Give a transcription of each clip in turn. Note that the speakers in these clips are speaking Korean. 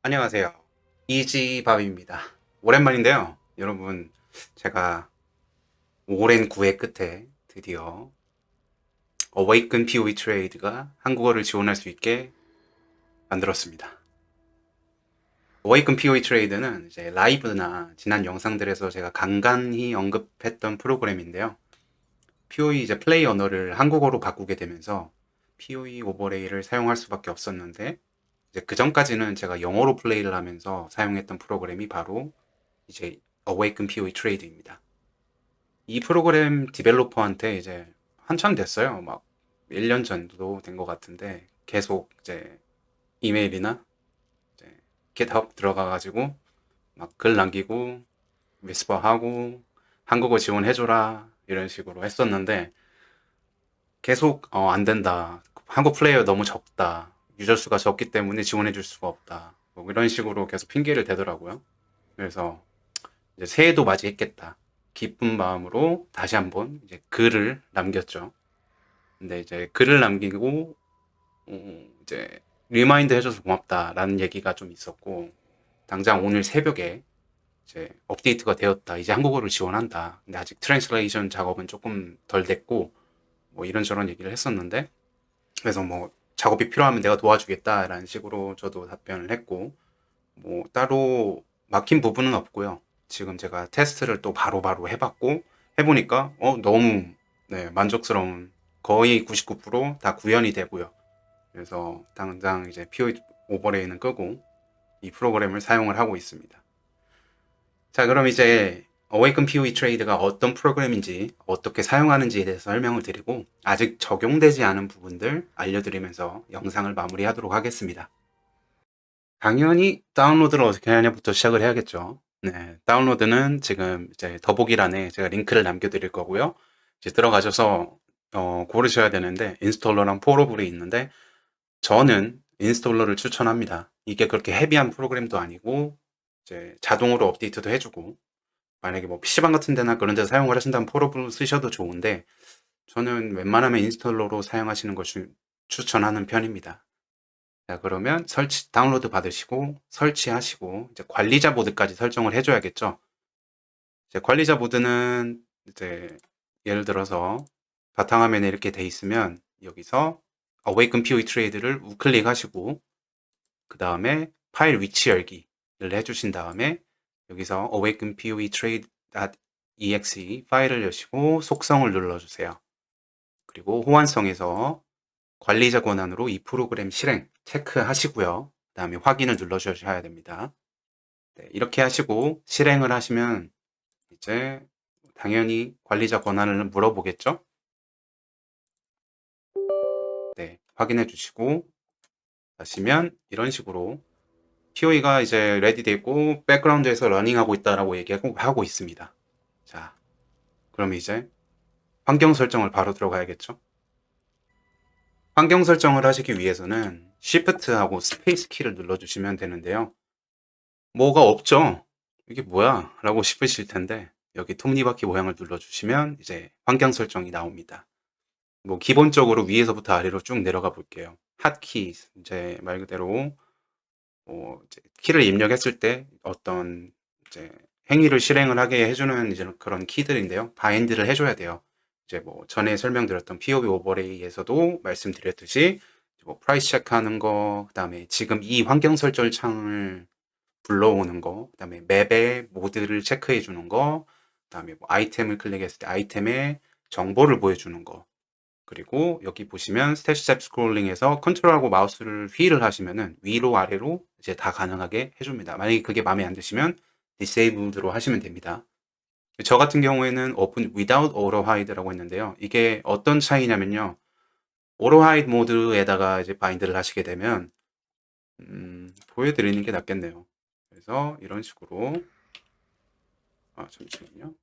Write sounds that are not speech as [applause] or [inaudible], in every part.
안녕하세요. 이지밥입니다. 오랜만인데요. 여러분, 제가 오랜 구애 끝에 드디어 Awaken POE 트레이드가 한국어를 지원할 수 있게 만들었습니다. Awaken POE 트레이드는 이제 라이브나 지난 영상들에서 제가 간간히 언급했던 프로그램인데요. POE 이제 플레이 언어를 한국어로 바꾸게 되면서 POE 오버레이를 사용할 수밖에 없었는데 그 전까지는 제가 영어로 플레이를 하면서 사용했던 프로그램이 바로 이제 Awaken POE Trade입니다. 이 프로그램 디벨로퍼한테 이제 한참 됐어요. 막 1년 전도 된 것 같은데 계속 이제 이메일이나 이제 GitHub 들어가가지고 막 글 남기고 위스퍼하고 한국어 지원해줘라 이런 식으로 했었는데 계속 어, 안 된다. 한국 플레이어 너무 적다. 유저 수가 적기 때문에 지원해 줄 수가 없다. 뭐 이런 식으로 계속 핑계를 대더라고요. 그래서 이제 새해도 맞이했겠다. 기쁜 마음으로 다시 한번 이제 글을 남겼죠. 근데 이제 글을 남기고 어, 이제 리마인드 해줘서 고맙다라는 얘기가 좀 있었고 당장 오늘 새벽에 이제 업데이트가 되었다. 이제 한국어를 지원한다. 근데 아직 트랜스레이션 작업은 조금 덜 됐고 뭐 이런저런 얘기를 했었는데 그래서 뭐 작업이 필요하면 내가 도와주겠다라는 식으로 저도 답변을 했고 뭐 따로 막힌 부분은 없고요. 지금 제가 테스트를 또 바로바로 해봤고 해보니까 어 너무 네, 만족스러운 거의 99%다 구현이 되고요. 그래서 당장 이제 POE 오버레이는 끄고 이 프로그램을 사용을 하고 있습니다. 자, 그럼 이제 Awaken POE 트레이드가 어떤 프로그램인지 어떻게 사용하는지에 대해서 설명을 드리고 아직 적용되지 않은 부분들 알려드리면서 영상을 마무리하도록 하겠습니다. 당연히 다운로드를 어떻게 하냐부터 시작을 해야겠죠. 네, 다운로드는 지금 이제 더보기란에 제가 링크를 남겨드릴 거고요. 이제 들어가셔서 어, 고르셔야 되는데 인스톨러랑 포러블이 있는데 저는 인스톨러를 추천합니다. 이게 그렇게 헤비한 프로그램도 아니고 이제 자동으로 업데이트도 해주고 만약에 뭐 PC방 같은 데나 그런 데서 사용을 하신다면 포러블 쓰셔도 좋은데 저는 웬만하면 인스톨러로 사용하시는 걸 주- 추천하는 편입니다. 자, 그러면 설치, 다운로드 받으시고 설치하시고 이제 관리자 모드까지 설정을 해줘야겠죠. 이제 관리자 모드는 이제 예를 들어서 바탕화면에 이렇게 돼 있으면 여기서 Awaken POE 트레이드를 우클릭하시고 그 다음에 파일 위치 열기를 해주신 다음에 여기서 awaken poe trade.exe 파일을 여시고 속성을 눌러주세요. 그리고 호환성에서 관리자 권한으로 이 프로그램 실행 체크하시고요. 그 다음에 확인을 눌러주셔야 됩니다. 네, 이렇게 하시고 실행을 하시면 이제 당연히 관리자 권한을 물어보겠죠? 네, 확인해 주시고 하시면 이런 식으로 POE가 이제 레디 돼 있고 백그라운드에서 러닝하고 있다라고 얘기하고 하고 있습니다. 자, 그럼 이제 환경 설정을 바로 들어가야겠죠? 환경 설정을 하시기 위해서는 Shift하고 스페이스 키를 눌러주시면 되는데요. 뭐가 없죠? 이게 뭐야? 라고 싶으실 텐데 여기 톱니바퀴 모양을 눌러주시면 이제 환경 설정이 나옵니다. 뭐 기본적으로 위에서부터 아래로 쭉 내려가 볼게요. 핫키 이제 말 그대로 뭐 키를 입력했을 때 어떤 이제 행위를 실행을 하게 해주는 이제 그런 키들인데요. 바인드를 해줘야 돼요. 이제 뭐 전에 설명드렸던 POV 오버레이에서도 말씀드렸듯이 뭐 프라이스 체크하는 거, 그다음에 지금 이 환경 설정 창을 불러오는 거, 그다음에 맵의 모드를 체크해 주는 거, 그다음에 뭐 아이템을 클릭했을 때 아이템의 정보를 보여주는 거, 그리고 여기 보시면 스텝 스텝 스크롤링에서 컨트롤하고 마우스를 휠을 하시면은 위로 아래로 이제 다 가능하게 해줍니다. 만약에 그게 마음에 안 드시면 disabled로 하시면 됩니다. 저 같은 경우에는 open without auto hide라고 했는데요. 이게 어떤 차이냐면요. auto hide 모드에다가 이제 바인드를 하시게 되면 음, 보여드리는 게 낫겠네요. 그래서 이런 식으로 아 잠시만요.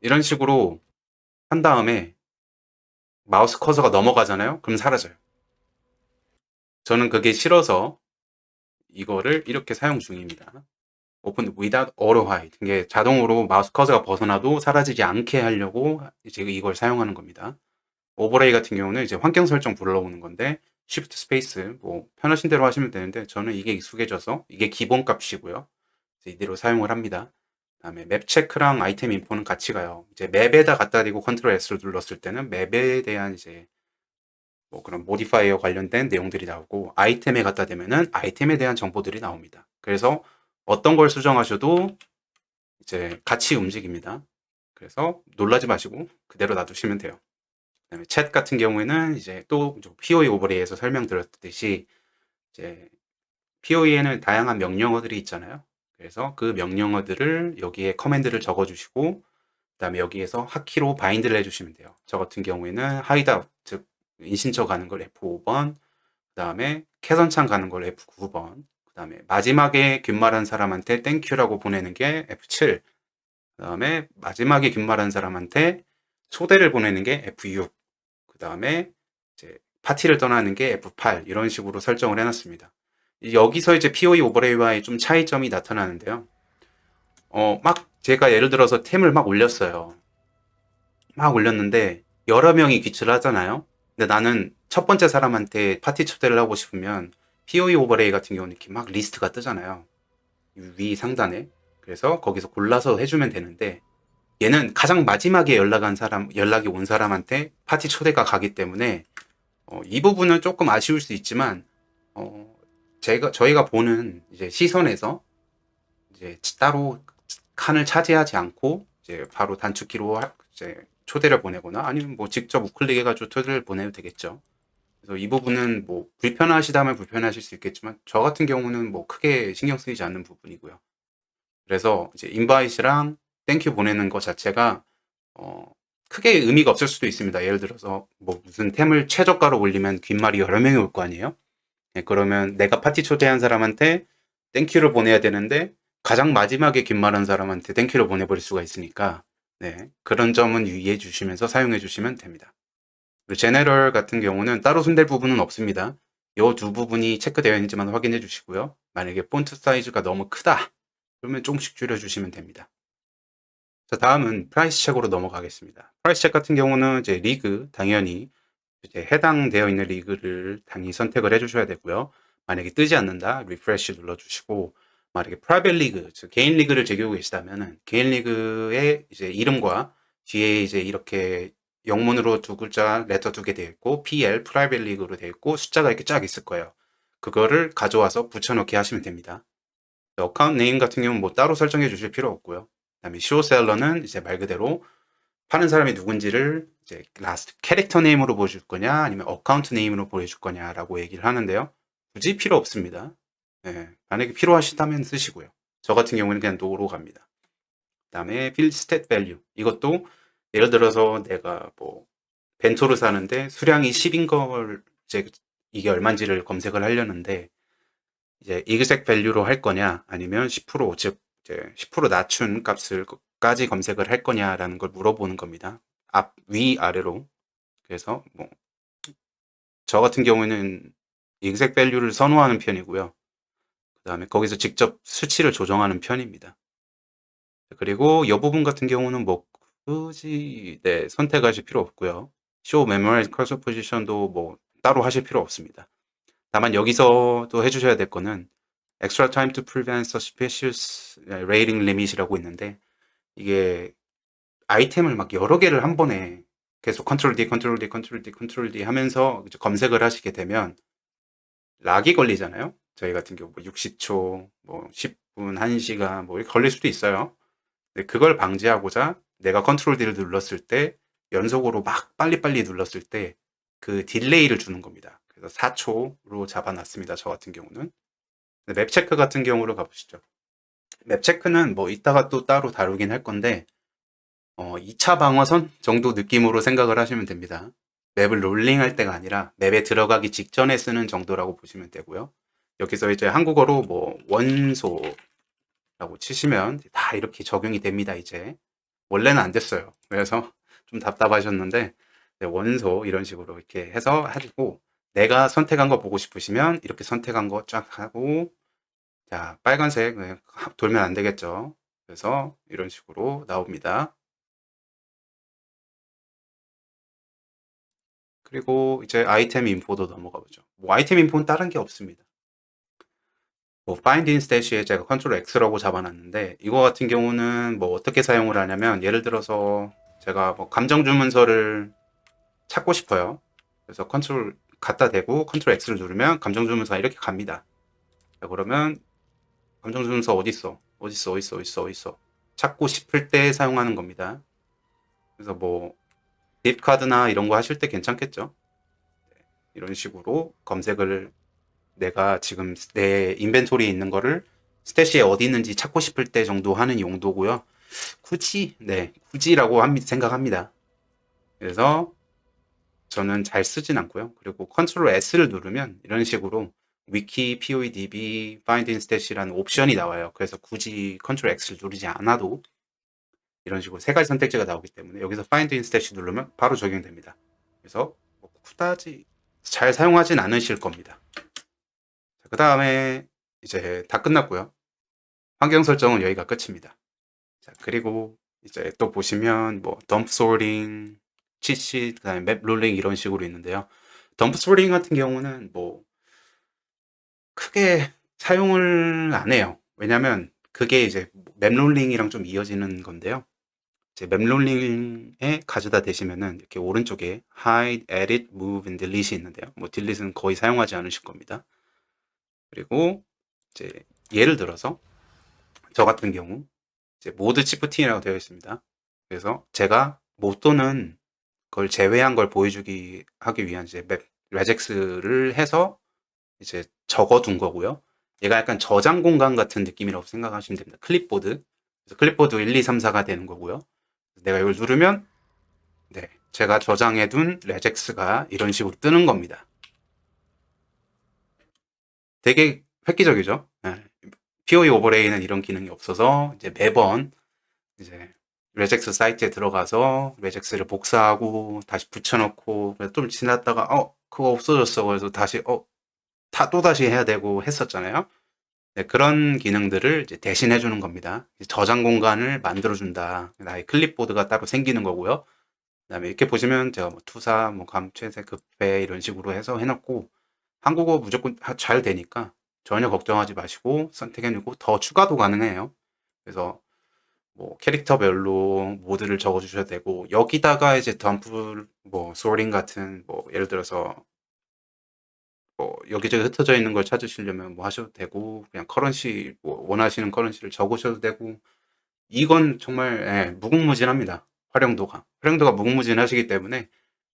이런 식으로 한 다음에 마우스 커서가 넘어가잖아요. 그럼 사라져요. 저는 그게 싫어서 이거를 이렇게 사용 중입니다. Open without auto hide. 이게 자동으로 마우스 커서가 벗어나도 사라지지 않게 하려고 이제 이걸 사용하는 겁니다. 오버레이 같은 경우는 이제 환경 설정 불러오는 건데 Shift 스페이스 뭐 편하신 대로 하시면 되는데 저는 이게 익숙해져서 이게 기본 값이고요. 이대로 사용을 합니다. 그다음에 맵 체크랑 아이템 인포는 같이 가요. 이제 맵에다 갖다 대고 컨트롤 S를 눌렀을 때는 맵에 대한 이제 뭐 그런 모디파이어 관련된 내용들이 나오고 아이템에 갖다 대면은 아이템에 대한 정보들이 나옵니다. 그래서 어떤 걸 수정하셔도 이제 같이 움직입니다. 그래서 놀라지 마시고 그대로 놔두시면 돼요. 그다음에 챗 같은 경우에는 이제 또 POE 오버레이에서 설명드렸듯이 이제 POE에는 다양한 명령어들이 있잖아요. 그래서 그 명령어들을 여기에 커맨드를 적어주시고 그 다음에 여기에서 하키로 바인드를 해주시면 돼요. 저 같은 경우에는 하이드아웃 즉 인신처 가는 걸 F5번, 그 다음에 캐선창 가는 걸 F9번, 그 다음에 마지막에 귓말한 사람한테 땡큐라고 보내는 게 F7, 그 다음에 마지막에 귓말한 사람한테 초대를 보내는 게 F6, 그 다음에 이제 파티를 떠나는 게 F8 이런 식으로 설정을 해놨습니다. 여기서 이제 POE 오버레이와의 좀 차이점이 나타나는데요. 어, 막 제가 예를 들어서 템을 막 올렸어요. 막 올렸는데 여러 명이 귀출을 하잖아요. 근데 나는 첫 번째 사람한테 파티 초대를 하고 싶으면 POE 오버레이 같은 경우는 이렇게 막 리스트가 뜨잖아요. 위 상단에. 그래서 거기서 골라서 해주면 되는데 얘는 가장 마지막에 연락한 사람, 연락이 온 사람한테 파티 초대가 가기 때문에 어, 이 부분은 조금 아쉬울 수 있지만 어, 제가 저희가 보는 이제 시선에서 이제 따로 칸을 차지하지 않고 이제 바로 단축키로 하- 이제 초대를 보내거나 아니면 뭐 직접 우클릭 해가지고 초대를 보내도 되겠죠. 그래서 이 부분은 뭐 불편하시다면 불편하실 수 있겠지만 저 같은 경우는 뭐 크게 신경 쓰이지 않는 부분이고요. 그래서 이제 인바이트랑 땡큐 보내는 것 자체가 어, 크게 의미가 없을 수도 있습니다. 예를 들어서 뭐 무슨 템을 최저가로 올리면 귓말이 여러 명이 올 거 아니에요? 네, 그러면 내가 파티 초대한 사람한테 땡큐를 보내야 되는데 가장 마지막에 귓말한 사람한테 땡큐를 보내버릴 수가 있으니까 네, 그런 점은 유의해 주시면서 사용해 주시면 됩니다. 제네럴 같은 경우는 따로 손댈 부분은 없습니다. 이 두 부분이 체크되어 있는지만 확인해 주시고요. 만약에 폰트 사이즈가 너무 크다 그러면 조금씩 줄여주시면 됩니다. 자, 다음은 프라이스 책으로 넘어가겠습니다. 프라이스 책 같은 경우는 이제 리그, 당연히 이제 해당되어 있는 리그를 당연히 선택을 해 주셔야 되고요. 만약에 뜨지 않는다, 리프레시 눌러 주시고, 만약에 프라이빗 리그, 즉 개인 리그를 즐기고 계시다면은 개인 리그의 이제 이름과 뒤에 이제 이렇게 영문으로 두 글자 레터 두 개 되어 있고, PL 프라이빗 리그로 되어 있고, 숫자가 이렇게 쫙 있을 거예요. 그거를 가져와서 붙여넣기 하시면 됩니다. 어카운트 네임 같은 경우는 뭐 따로 설정해 주실 필요 없고요. 그다음에 쇼셀러는 이제 말 그대로 파는 사람이 누군지를 이제 라스트 캐릭터 네임으로 보여줄 거냐 아니면 어카운트 네임으로 보여줄 거냐라고 얘기를 하는데요. 굳이 필요 없습니다. 예, 만약에 필요하시다면 쓰시고요. 저 같은 경우는 그냥 노로 갑니다. 그 다음에 필 스탯 밸류 이것도 예를 들어서 내가 뭐 벤토를 사는데 수량이 10인 걸 이제 이게 얼마인지를 검색을 하려는데 이제 이그색 밸류로 할 거냐 아니면 10%즉 이제 10% 낮춘 값을 까지 검색을 할 거냐라는 걸 물어보는 겁니다. 앞, 위, 아래로. 그래서 뭐 저 같은 경우에는 이그색 밸류를 선호하는 편이고요. 그 다음에 거기서 직접 수치를 조정하는 편입니다. 그리고 이 부분 같은 경우는 뭐 굳이 네, 선택하실 필요 없고요. show memorize cursor position도 뭐 따로 하실 필요 없습니다. 다만 여기서도 해주셔야 될 거는 extra time to prevent suspicious rating limit이라고 있는데 이게 아이템을 막 여러 개를 한 번에 계속 컨트롤 D, 컨트롤 D, 컨트롤 D, 컨트롤 D 하면서 검색을 하시게 되면 락이 걸리잖아요. 저희 같은 경우 뭐 60초, 뭐 10분, 1시간 뭐 이렇게 걸릴 수도 있어요. 근데 그걸 방지하고자 내가 컨트롤 D를 눌렀을 때 연속으로 막 빨리빨리 눌렀을 때 그 딜레이를 주는 겁니다. 그래서 4초로 잡아놨습니다. 저 같은 경우는. 근데 맵 체크 같은 경우로 가보시죠. 맵 체크는 뭐 이따가 또 따로 다루긴 할 건데 어, 2차 방어선 정도 느낌으로 생각을 하시면 됩니다. 맵을 롤링할 때가 아니라 맵에 들어가기 직전에 쓰는 정도라고 보시면 되고요. 여기서 이제 한국어로 뭐 원소라고 치시면 다 이렇게 적용이 됩니다. 이제 원래는 안 됐어요. 그래서 [laughs] 좀 답답하셨는데 네, 원소 이런 식으로 이렇게 해서 하고 내가 선택한 거 보고 싶으시면 이렇게 선택한 거 쫙 하고 자 빨간색 네, 돌면 안 되겠죠. 그래서 이런 식으로 나옵니다. 그리고 이제 아이템 인포도 넘어가 보죠. 뭐 아이템 인포는 다른 게 없습니다. 뭐 find in stash에 제가 컨트롤 X라고 잡아놨는데 이거 같은 경우는 뭐 어떻게 사용을 하냐면 예를 들어서 제가 뭐 감정 주문서를 찾고 싶어요. 그래서 컨트롤 갖다 대고 컨트롤 X를 누르면 감정 주문서 이렇게 갑니다. 자, 그러면 감정 주문서 어디 있어? 어디 있어? 어디 있어? 어디 있어? 어디 있어? 찾고 싶을 때 사용하는 겁니다. 그래서 뭐 딥 카드나 이런 거 하실 때 괜찮겠죠? 네, 이런 식으로 검색을 내가 지금 내 인벤토리에 있는 거를 스태시에 어디 있는지 찾고 싶을 때 정도 하는 용도고요. 굳이 네 굳이라고 합니- 생각합니다. 그래서 저는 잘 쓰진 않고요. 그리고 컨트롤 S를 누르면 이런 식으로 위키, POEDB, Find in Stash라는 옵션이 나와요. 그래서 굳이 컨트롤 X를 누르지 않아도 이런 식으로 세 가지 선택지가 나오기 때문에 여기서 Find in Stash 누르면 바로 적용됩니다. 그래서 뭐 그다지 잘 사용하진 않으실 겁니다. 그 다음에 이제 다 끝났고요. 환경 설정은 여기가 끝입니다. 자, 그리고 이제 또 보시면 뭐 덤프 소링, 치시, 그다음에 맵 롤링 이런 식으로 있는데요. 덤프 소링 같은 경우는 뭐 크게 사용을 안 해요. 왜냐면 그게 이제 맵 롤링이랑 좀 이어지는 건데요. 이제 맵 롤링에 가져다 대시면은 이렇게 오른쪽에 hide, edit, move, and delete이 있는데요. 뭐 delete는 거의 사용하지 않으실 겁니다. 그리고 이제 예를 들어서 저 같은 경우 이제 모드 치프팅이라고 되어 있습니다. 그래서 제가 못 도는 걸 제외한 걸 보여주기 하기 위한 이제 맵 레젝스를 해서 이제 적어둔 거고요. 얘가 약간 저장 공간 같은 느낌이라고 생각하시면 됩니다. 클립보드. 그래서 클립보드 1, 2, 3, 4가 되는 거고요. 내가 이걸 누르면 네, 제가 저장해둔 레젝스가 이런 식으로 뜨는 겁니다. 되게 획기적이죠. 네. POE 오버레이는 이런 기능이 없어서 이제 매번 이제 레젝스 사이트에 들어가서 레젝스를 복사하고 다시 붙여놓고 좀 지났다가 어 그거 없어졌어 그래서 다시 어 다 또 다시 해야 되고 했었잖아요. 네, 그런 기능들을 이제 대신해 주는 겁니다. 저장 공간을 만들어 준다. 나의 클립보드가 따로 생기는 거고요. 그다음에 이렇게 보시면 제가 뭐 투사, 뭐 감최세, 급배 이런 식으로 해서 해놓고 한국어 무조건 하- 잘 되니까 전혀 걱정하지 마시고 선택해 주고 더 추가도 가능해요. 그래서 뭐 캐릭터별로 모드를 적어 주셔도 되고 여기다가 이제 덤프 뭐 소링 같은 뭐 예를 들어서 뭐 여기저기 흩어져 있는 걸 찾으시려면 뭐 하셔도 되고 그냥 커런시 뭐 원하시는 커런시를 적으셔도 되고 이건 정말 예, 무궁무진합니다. 활용도가 활용도가 무궁무진하시기 때문에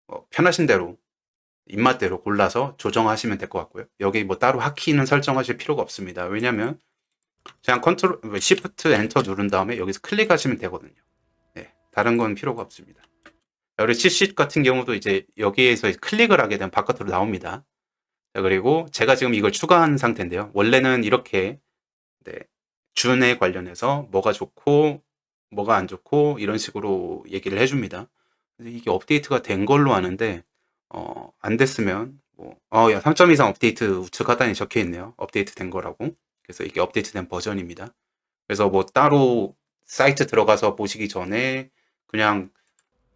뭐 편하신 대로 입맛대로 골라서 조정하시면 될 것 같고요. 여기 뭐 따로 하키는 설정하실 필요가 없습니다. 왜냐면 그냥 컨트롤 시프트 엔터 누른 다음에 여기서 클릭하시면 되거든요. 네, 다른 건 필요가 없습니다. 우리 치쉿 같은 경우도 이제 여기에서 클릭을 하게 되면 바깥으로 나옵니다. 자, 그리고 제가 지금 이걸 추가한 상태인데요. 원래는 이렇게 네, 준에 관련해서 뭐가 좋고 뭐가 안 좋고 이런 식으로 얘기를 해줍니다. 이게 업데이트가 된 걸로 아는데 어, 안 됐으면 뭐, 어, 야, 3점 이상 업데이트 우측 하단에 적혀 있네요. 업데이트 된 거라고. 그래서 이게 업데이트 된 버전입니다. 그래서 뭐 따로 사이트 들어가서 보시기 전에 그냥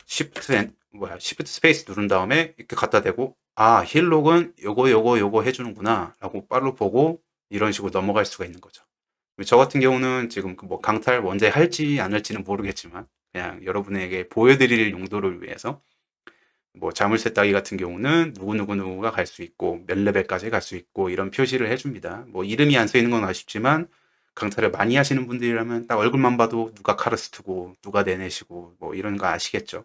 시프트 엔, 뭐야, 시프트 스페이스 누른 다음에 이렇게 갖다 대고 아, 힐록은 요거 요거 요거 해주는구나 라고 빠르로 보고 이런 식으로 넘어갈 수가 있는 거죠. 저 같은 경우는 지금 그뭐 강탈 언제 할지 안 할지는 모르겠지만 그냥 여러분에게 보여드릴 용도를 위해서 뭐 자물쇠 따기 같은 경우는 누구누구누구가 갈 수 있고 몇 레벨까지 갈 수 있고 이런 표시를 해줍니다. 뭐 이름이 안써 있는 건 아쉽지만 강탈을 많이 하시는 분들이라면 딱 얼굴만 봐도 누가 카르스트고 누가 내내시고 뭐 이런 거 아시겠죠.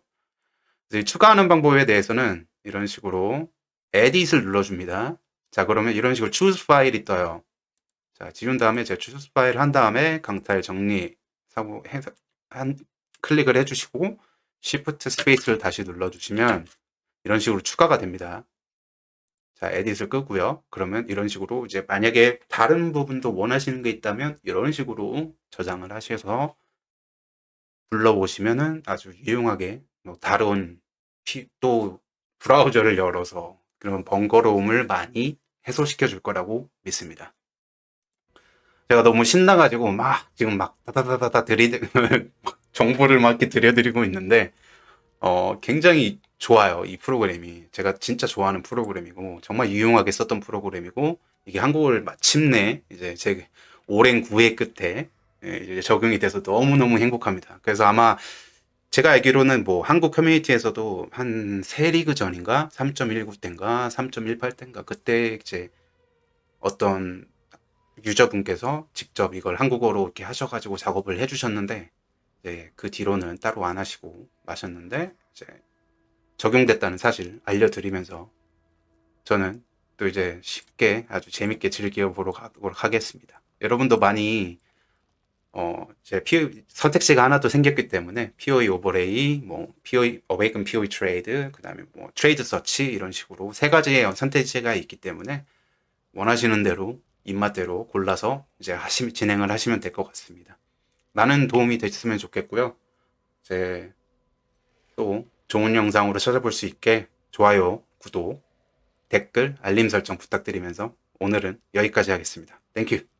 추가하는 방법에 대해서는 이런 식으로 edit을 눌러줍니다. 자 그러면 이런 식으로 choose 파일이 떠요. 자 지운 다음에 제가 choose 파일 한 다음에 강탈 정리 사고 해서 한 클릭을 해주시고 Shift 스페이스를 다시 눌러주시면 이런 식으로 추가가 됩니다. 자, 에딧을 끄고요. 그러면 이런 식으로 이제 만약에 다른 부분도 원하시는 게 있다면 이런 식으로 저장을 하셔서 불러보시면은 아주 유용하게 뭐 다른 피- 또 브라우저를 열어서 그런 번거로움을 많이 해소시켜 줄 거라고 믿습니다. 제가 너무 신나가지고 막 지금 막 다다다다다 들이 [laughs] 정보를 막 이렇게 들려드리고 있는데 어 굉장히 좋아요. 이 프로그램이. 제가 진짜 좋아하는 프로그램이고, 정말 유용하게 썼던 프로그램이고, 이게 한국어를 마침내 이제 제 오랜 구애 끝에 예, 이제 적용이 돼서 너무너무 행복합니다. 그래서 아마 제가 알기로는 뭐 한국 커뮤니티에서도 한 세 리그 전인가? 3.19 때인가? 3.18 때인가? 그때 이제 어떤 유저분께서 직접 이걸 한국어로 이렇게 하셔가지고 작업을 해주셨는데 이제 그 뒤로는 따로 안 하시고 마셨는데 이제 적용됐다는 사실 알려드리면서 저는 또 이제 쉽게 아주 재밌게 즐겨보러 가도록 하겠습니다. 여러분도 많이 어, 제 P, 선택지가 하나 더 생겼기 때문에 POE 오버레이, 뭐 POE 어웨이큰 POE 트레이드, 그다음에 뭐 트레이드 서치 이런 식으로 세 가지의 선택지가 있기 때문에 원하시는 대로 입맛대로 골라서 이제 하시, 진행을 하시면 될 것 같습니다. 많은 도움이 됐으면 좋겠고요. 이제 또 좋은 영상으로 찾아볼 수 있게 좋아요, 구독, 댓글, 알림 설정 부탁드리면서 오늘은 여기까지 하겠습니다. 땡큐.